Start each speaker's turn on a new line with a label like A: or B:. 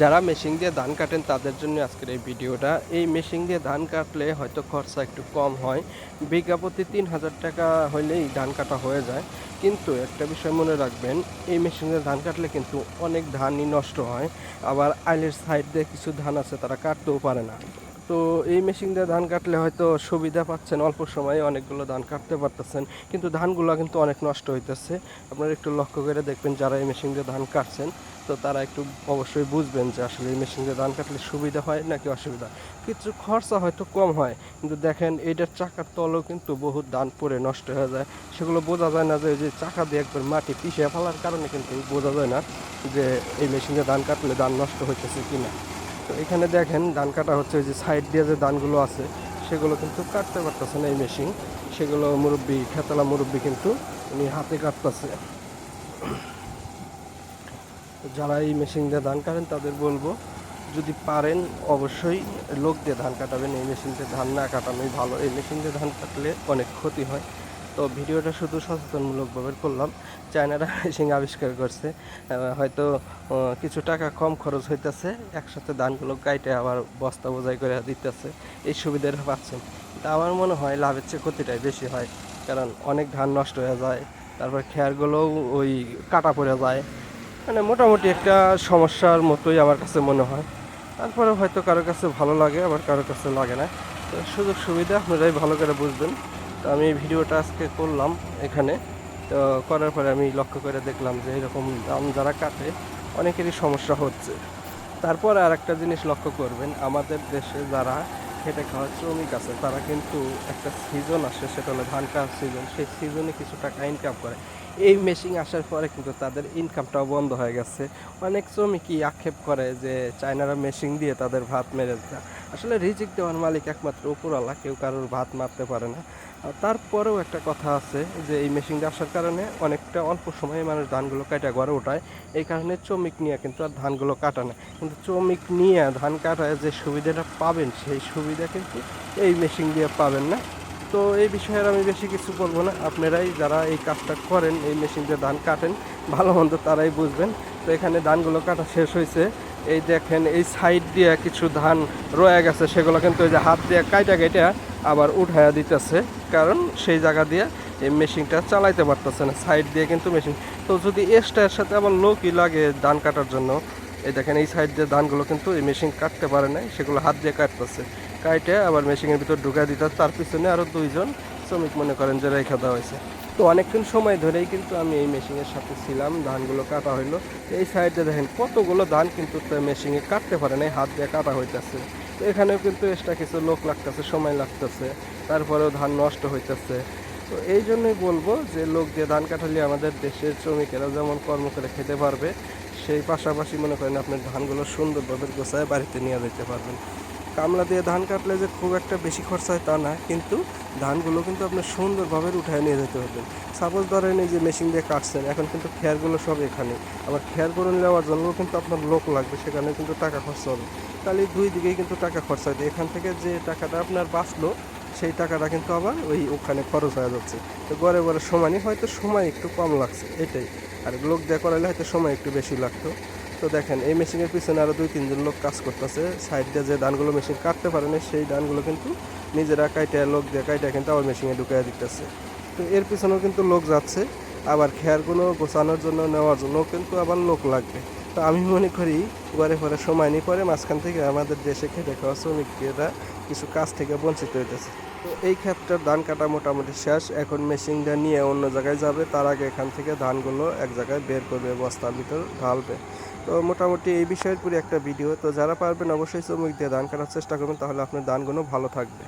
A: যারা মেশিন দিয়ে ধান কাটেন, তাদের জন্য আজকের এই ভিডিওটা। এই মেশিন দিয়ে ধান কাটলে হয়তো খরচা একটু কম হয়। প্রতি তিন হাজার টাকা হইলেই ধান কাটা হয়ে যায়। কিন্তু একটা বিষয় মনে রাখবেন, এই মেশিন দিয়ে ধান কাটলে কিন্তু অনেক ধানই নষ্ট হয়। আবার আইলের সাইড দিয়ে কিছু ধান আছে, তারা কাটতেও পারে না। তো এই মেশিন দিয়ে ধান কাটলে হয়তো সুবিধা পাচ্ছেন। অল্প সময়ে অনেকগুলো ধান কাটতে পারতেছেন। কিন্তু ধানগুলো কিন্তু অনেক নষ্ট হইতেছে। আপনারা একটু লক্ষ্য করে দেখবেন যারা এই মেশিন দিয়ে ধান কাটছেন, তো তারা একটু অবশ্যই বুঝবেন যে আসলে এই মেশিন দিয়ে ধান কাটলে সুবিধা হয় নাকি অসুবিধা। কিছু খরচা হয়তো কম হয়, কিন্তু দেখেন এইটার চাকার তলেও কিন্তু বহুত ধান পড়ে নষ্ট হয়ে যায়। সেগুলো বোঝা যায় না যে যে চাকা দিয়ে একবার মাটি পিছিয়ে ফেলার কারণে কিন্তু বোঝা যায় না যে এই মেশিন দিয়ে ধান কাটলে ধান নষ্ট হইতেছে কিনা। তো এখানে দেখেন ধান কাটা হচ্ছে, ওই যে সাইড দিয়ে যে ধানগুলো আছে, সেগুলো কিন্তু কাটতে পারতেছে না এই মেশিন সেগুলো মুরব্বি, খেতলা মুরব্বি কিন্তু উনি হাতে কাটতেছে। যারা এই মেশিন দিয়ে ধান কাটেন, তাদের বলব, যদি পারেন, অবশ্যই লোক দিয়ে ধান কাটাবেন। এই মেশিন দিয়ে ধান না কাটানোই ভালো। এই মেশিন দিয়ে ধান কাটলে অনেক ক্ষতি হয়। তো ভিডিওটা শুধু সচেতনমূলকভাবে করলাম। চায়নারা মেশিন আবিষ্কার করছে। হয়তো কিছু টাকা কম খরচ হইতেছে। একসাথে ধানগুলো কাইটে আবার বস্তা বোঝাই করে দিতেছে। এই সুবিধাটা পাচ্ছেন। তা আমার মনে হয় লাভের চেয়ে ক্ষতিটাই বেশি হয়। কারণ অনেক ধান নষ্ট হয়ে যায়। তারপর খেয়ারগুলোও ওই কাটা পড়ে যায়। মানে মোটামুটি একটা সমস্যার মতোই আমার কাছে মনে হয়। তারপরে হয়তো কারোর কাছে ভালো লাগে, আবার কারোর কাছে লাগে না। তো সুযোগ সুবিধা আপনারাই ভালো করে বুঝবেন। তো আমি ভিডিওটা আজকে করলাম এখানে। তো করার পরে আমি লক্ষ্য করে দেখলাম যে এরকম দাম যারা কাটে, অনেকেরই সমস্যা হচ্ছে। তারপর আর একটা জিনিস লক্ষ্য করবেন, আমাদের দেশে যারা খেটে খাওয়া শ্রমিক আছে, তারা কিন্তু একটা সিজন আসে, সেটা হলো ধান কাটার সিজন সেই সিজনে কিছু টাকা ইনকাম করে। এই মেশিন আসার পরে কিন্তু তাদের ইনকামটাও বন্ধ হয়ে গেছে। অনেক শ্রমিকই আক্ষেপ করে যে, চায়নারা মেশিন দিয়ে তাদের ভাত মেরে দেয়। আসলে রিজিক দেওয়ার মালিক একমাত্র উপরওয়ালা, কেউ কারোর ভাত মারতে পারে না। তারপরেও একটা কথা আছে যে, এই মেশিনটা আসার কারণে অনেকটা অল্প সময়ে মানুষ ধানগুলো কাটা ঘরে ওঠায়। এই কারণে চমিক নিয়ে কিন্তু আর ধানগুলো কাটা না। কিন্তু শ্রমিক নিয়ে ধান কাটায় যে সুবিধাটা পাবেন, সেই সুবিধা কিন্তু এই মেশিন দিয়ে পাবেন না। তো এই বিষয়ে আমি বেশি কিছু বলব না। আপনারাই যারা এই কাজটা করেন, এই মেশিন দিয়ে ধান কাটেন, ভালো মন্দ তারাই বুঝবেন। তো এখানে ধানগুলো কাটা শেষ হয়েছে। এই দেখেন, এই সাইড দিয়ে কিছু ধান রয়ে গেছে, সেগুলো কিন্তু ওই যে হাত দিয়ে কাইটা কাইটা আবার উঠায়া দিতেছে, কারণ সেই জায়গা দিয়ে এই মেশিনটা চালাইতে পারতেছে না, সাইড দিয়ে কিন্তু মেশিন। তো যদি এক্সট্রার সাথে আবার লোকই লাগে ধান কাটার জন্য, এই দেখেন, এই সাইড দিয়ে ধানগুলো কিন্তু এই মেশিন কাটতে পারে না সেগুলো হাত দিয়ে কাটতেছে। কাইটে আবার মেশিনের ভিতর ঢুকাই দিতে তার পিছনে আরও দুইজন শ্রমিক মনে করেন যে রেখে দেওয়া হয়েছে। তো অনেকক্ষণ সময় ধরেই কিন্তু আমি এই মেশিনের সাথে ছিলাম, ধানগুলো কাটা হইল। এই সাইডে দেখেন কতগুলো ধান কিন্তু মেশিনে কাটতে পারে না হাত দিয়ে কাটা হইতেছে। তো এখানেও কিন্তু এক্সট্রা কিছু লোক লাগতেছে, সময় লাগতেছে। তারপরেও ধান নষ্ট হইতেছে। তো এই জন্যই বলব যে লোক দিয়ে ধান কাটালে আমাদের দেশের শ্রমিকেরা যেমন কর্ম করে খেতে পারবে, সেই পাশাপাশি মনে করেন আপনার ধানগুলো সুন্দরভাবে গোছায় বাড়িতে নিয়ে যেতে পারবেন। কামলা দিয়ে ধান কাটলে যে খুব একটা বেশি খরচা হয় তা না, কিন্তু ধানগুলো কিন্তু আপনার সুন্দরভাবে উঠায় নিয়ে যেতে হবে। সাপোজ ধরেন এই যে মেশিন দিয়ে কাটছেন, এখন কিন্তু খেয়ারগুলো সব এখানে। আবার খেয়ারগুলো নেওয়ার জন্য কিন্তু আপনার লোক লাগবে সেখানে কিন্তু টাকা খরচা হবে। তাহলে দুই দিকেই কিন্তু টাকা খরচা হবে এখান থেকে যে টাকাটা আপনার বাঁচলো, সেই টাকাটা কিন্তু আবার ওই ওখানে খরচ হয়ে যাচ্ছে। তো গড়ে গড়ে সমানই, হয়তো সময় একটু কম লাগছে, এটাই। আর লোক দিয়ে করালে হয়তো সময় একটু বেশি লাগতো। তো দেখেন, এই মেশিনের পিছনে আরও দুই, তিনজন লোক কাজ করতেছে। সাইড দিয়ে যে ধানগুলো মেশিন কাটতে পারে না, সেই ধানগুলো কিন্তু নিজেরা কাইটে, লোক দিয়ে কাইটে কিন্তু আবার মেশিনে ঢুকিয়ে দিতেছে। তো এর পিছনেও কিন্তু লোক যাচ্ছে, আবার খেয়ারগুলো গোছানোর জন্য নেওয়ার জন্য কিন্তু আবার লোক লাগবে। তো আমি মনে করি ঘরে ঘরে সময় নিয়ে পরে মাঝখান থেকে আমাদের দেশে খেটে খাওয়া শ্রমিকেরা কিছু কাজ থেকে বঞ্চিত হইতেছে। তো এই ক্ষেত্রে ধান কাটা মোটামুটি শেষ। এখন মেশিনটা নিয়ে অন্য জায়গায় যাবে। তার আগে এখান থেকে ধানগুলো এক জায়গায় বের করবে, বস্তার ভিতর ঢালবে। তো মোটামুটি এই বিষয়ের পুরো একটা ভিডিও তো যারা পারবেন অবশ্যই শ্রমিক দিয়ে ধান কাটার চেষ্টা করবেন, তাহলে আপনার ধানগুলো ভালো থাকবে।